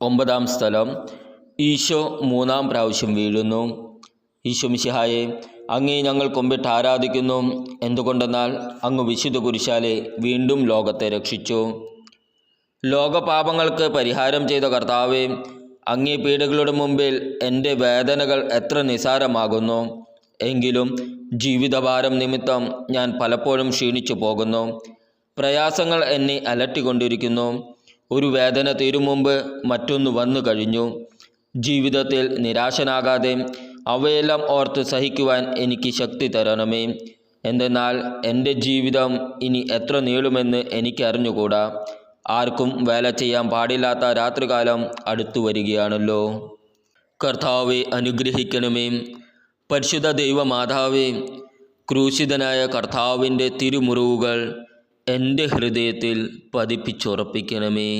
ഒമ്പതാം സ്ഥലം. ഈശോ മൂന്നാം പ്രാവശ്യം വീഴുന്നു. ഈശോ മിശിഹായെ അങ്ങേ ഞങ്ങൾ കൊമ്പിട്ട് ആരാധിക്കുന്നു. എന്തുകൊണ്ടെന്നാൽ അങ്ങ് വിശുദ്ധ കുരിശാലെ വീണ്ടും ലോകത്തെ രക്ഷിച്ചു. ലോകപാപങ്ങൾക്ക് പരിഹാരം ചെയ്ത കർത്താവെ അങ്ങേ പീഡകളുടെ മുമ്പിൽ എന്റെ വേദനകൾ എത്ര നിസാരമാകുന്നു. എങ്കിലും ജീവിതഭാരം നിമിത്തം ഞാൻ പലപ്പോഴും ക്ഷീണിച്ചു പോകുന്നു. പ്രയാസങ്ങൾ എന്നെ അലട്ടിക്കൊണ്ടിരിക്കുന്നു. ഒരു വേദന തീരും മുമ്പ് മറ്റൊന്ന് വന്നു കഴിഞ്ഞു. ജീവിതത്തിൽ നിരാശനാകാതെ അവയെല്ലാം ഓർത്ത് സഹിക്കുവാൻ എനിക്ക് ശക്തി തരണമേ. എന്തെന്നാൽ എന്റെ ജീവിതം ഇനി എത്ര നീളുമെന്ന് എനിക്കറിഞ്ഞുകൂടാ ആർക്കും വേല ചെയ്യാൻ പാടില്ലാത്ത രാത്രികാലം അടുത്തു വരികയാണല്ലോ. കർത്താവെ അനുഗ്രഹിക്കണമേ. പരിശുദ്ധ ദൈവമാതാവേ ക്രൂശിതനായ കർത്താവിന്റെ തിരുമുറിവുകൾ എന്റെ ഹൃദയത്തിൽ പതിപ്പിച്ചുറപ്പിക്കണമേ.